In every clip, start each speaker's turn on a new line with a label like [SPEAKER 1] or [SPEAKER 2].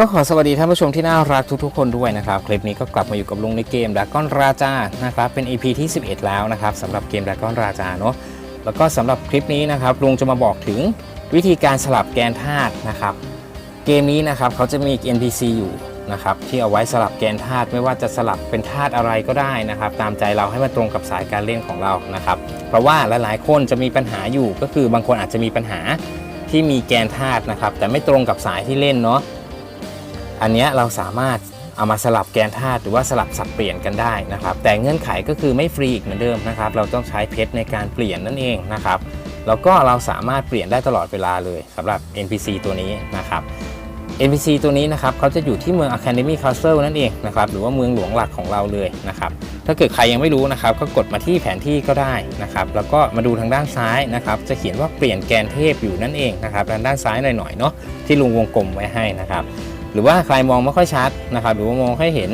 [SPEAKER 1] ก็ขอสวัสดีท่านผู้ชมที่น่ารักทุกๆคนด้วยนะครับ คลิปนี้ก็กลับมาอยู่กับลุงในเกมด r a ก้อนราจานะครับ เป็น EP ที่ 11 แล้วนะครับสำหรับเกมด r a ก้อนราจาเนาะแล้วก็สำหรับคลิปนี้นะครับลุงจะมาบอกถึงวิธีการสลับแกนธาตุนะครับ เกมนี้นะครับเขาจะมี NPC อยู่นะครับที่เอาไว้สลับแกนธาตุไม่ว่าจะสลับเป็นธาตุอะไรก็ได้นะครับ ตามใจเราให้มันตรงกับสายการเล่นของเรานะครับ เพราะว่าหลายๆคนจะมีปัญหาอยู่ก็คือบางคนอาจจะมีปัญหาที่มีแกนธาตุนะครับแต่ไม่ตรงกับสายที่เล่นเนาะ อันนี้เราสามารถเอามาสลับแกนธาตุหรือว่าสลับสับเปลี่ยนกันได้นะครับ แต่เงื่อนไขก็คือไม่ฟรีอีกเหมือนเดิมนะครับ เราต้องใช้เพชรในการเปลี่ยนนั่นเองนะครับแล้วก็เราสามารถเปลี่ยนได้ตลอดเวลาเลยสำหรับ NPC ตัวนี้นะครับ NPC ตัวนี้นะครับเขาจะอยู่ที่เมือง Academy Castle นั่นเองนะครับหรือว่าเมืองหลวงหลักของเราเลยนะครับถ้าเกิดใครยังไม่รู้นะครับ ก็กดมาที่แผนที่ก็ได้นะครับแล้วก็มาดูทางด้านซ้ายนะครับจะเขียนว่าเปลี่ยนแกนเทพอยู่นั่นเองนะครับทางด้านซ้ายหน่อยๆเนาะที่ลุงวงกลมไว้ให้นะครับ หรือว่าใครมองไม่ค่อยชัดนะครับ หรือว่ามองไม่เห็น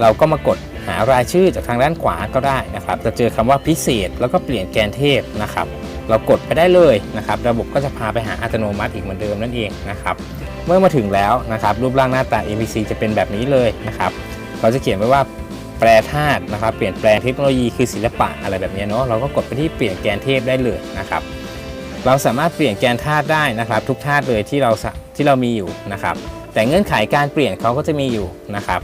[SPEAKER 1] เราก็มากดหารายชื่อจากทางด้านขวาก็ได้นะครับ จะเจอคำว่าพิเศษ แล้วก็เปลี่ยนแกนเทพนะครับ เรากดไปได้เลยนะครับ ระบบก็จะพาไปหาอัตโนมัติอีกเหมือนเดิมนั่นเองนะครับ เมื่อมาถึงแล้วนะครับ รูปร่างหน้าตา NPC จะเป็นแบบนี้เลยนะครับเขาจะเขียนไว้ว่าแปรธาตุนะครับ เปลี่ยนแปลงเทคโนโลยีคือศิลปะอะไรแบบนี้เนาะ เราก็กดไปที่เปลี่ยนแกนเทพได้เลยนะครับ เราสามารถเปลี่ยนแกนธาตุได้นะครับ ทุกธาตุเลยที่เราที่เรามีอยู่นะครับ แต่เงื่อนไขการเปลี่ยนเขาก็จะมีอยู่นะครับ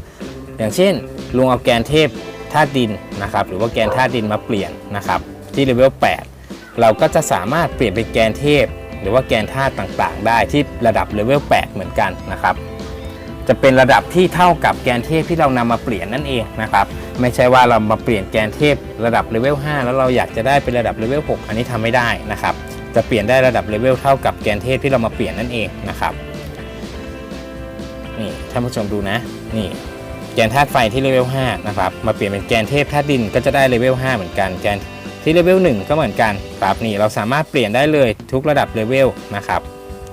[SPEAKER 1] อย่างเช่นลุงเอาแกนเทพธาตุดินนะครับ หรือว่าแกนธาตุดินมาเปลี่ยนนะครับ ที่เลเวล8เราก็จะสามารถเปลี่ยนเป็นแกนเทพ หรือว่าแกนธาตุต่างๆ ได้ที่ระดับเลเวล8เหมือนกันนะครับ จะเป็นระดับที่เท่ากับแกนเทพที่เรานำมาเปลี่ยนนั่นเองนะครับ ไม่ใช่ว่าเรามาเปลี่ยนแกนเทพระดับเลเวล5แล้วเราอยากจะได้เป็นระดับเลเวล6อันนี้ทำไม่ได้นะครับ จะเปลี่ยนได้ระดับเลเวลเท่ากับแกนเทพที่เรามาเปลี่ยนนั่นเองนะครับ นี่ท่านผู้ชมดูนะ นี่ แกนธาตุไฟที่เลเวล5นะครับ มาเปลี่ยนเป็นแกนเทพธาตุดินก็จะได้เลเวล5เหมือนกัน แกนที่เลเวล1ก็เหมือนกันครับนี่เราสามารถเปลี่ยนได้เลยทุกระดับเลเวลนะครับ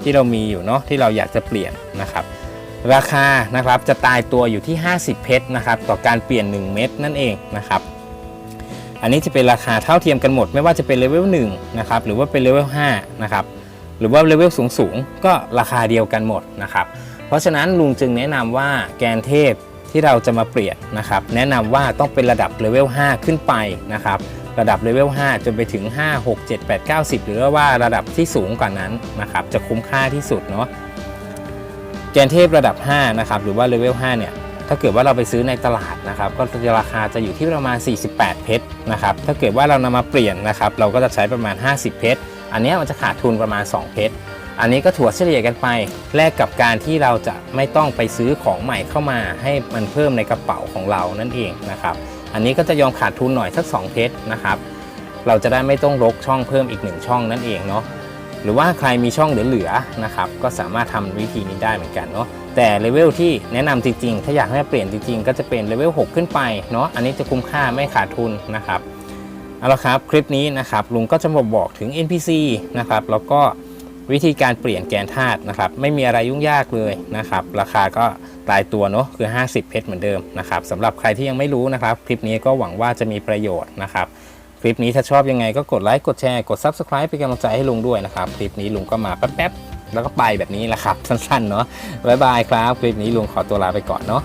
[SPEAKER 1] ที่เรามีอยู่เนาะที่เราอยากจะเปลี่ยนนะครับ ราคานะครับจะตายตัวอยู่ที่ 50 เพชรนะครับ ต่อการเปลี่ยน 1 เม็ดนั่นเองนะครับอันนี้จะเป็นราคาเท่าเทียมกันหมด ไม่ว่าจะเป็นเลเวล1นะครับหรือว่าเป็นเลเวล5นะครับหรือว่าเลเวลสูงๆก็ราคาเดียวกันหมดนะครับ เพราะฉะนั้นลุงจึงแนะนำว่าแกนเทพที่เราจะมาเปลี่ยนนะครับ แนะนำว่าต้องเป็นระดับเลเวล5ขึ้นไปนะครับ ระดับเลเวล5จนไปถึง 5 6 7 8 9 10 หรือว่าระดับที่สูงกว่านั้นนะครับ จะคุ้มค่าที่สุดเนาะแกนเทพระดับ5นะครับหรือว่าเลเวล5เนี่ยถ้าเกิดว่าเราไปซื้อในตลาดนะครับ ก็จะราคาจะอยู่ที่ประมาณ 48 เพชรนะครับ ถ้าเกิดว่าเรานำมาเปลี่ยนนะครับ เราก็จะใช้ประมาณ 50 เพชร อันนี้มันจะขาดทุนประมาณ 2 เพชร อันนี้ก็ถั่วเฉลี่ยกันไป แลกกับการที่เราจะไม่ต้องไปซื้อของใหม่เข้ามา ให้มันเพิ่มในกระเป๋าของเรานั่นเองนะครับ อันนี้ก็จะยอมขาดทุนหน่อยสัก 2 เพชรนะครับ เราจะได้ไม่ต้องรกช่องเพิ่มอีก 1 ช่องนั่นเองเนาะหรือว่าใครมีช่องเหลือๆนะครับ ก็สามารถทำวิธีนี้ได้เหมือนกันเนาะแต่เลเวลที่แนะนำจริงๆ ถ้าอยากให้เปลี่ยนจริงๆ ก็จะเป็นเลเวล6ขึ้นไปเนาะอันนี้จะคุ้มค่าไม่ขาดทุนนะครับเอาละครับคลิปนี้นะครับลุงก็จะมาบอกถึง NPC นะครับแล้วก็ วิธีการเปลี่ยนแกนธาตุนะครับ ไม่มีอะไรยุ่งยากเลยนะครับ ราคาก็ตายตัวเนาะคือ 50 เพชรเหมือนเดิมนะครับสำหรับใครที่ยังไม่รู้นะครับ คลิปนี้ก็หวังว่าจะมีประโยชน์นะครับ คลิปนี้ถ้าชอบยังไงก็กดไลค์กดแชร์กด Subscribe เป็นกำลังใจให้ลุงด้วยนะครับ คลิปนี้ลุงก็มาแป๊บๆแล้วก็ไปแบบนี้แหละครับ สั้นๆเนาะบ๊ายบายครับ คลิปนี้ลุงขอตัวลาไปก่อนเนาะ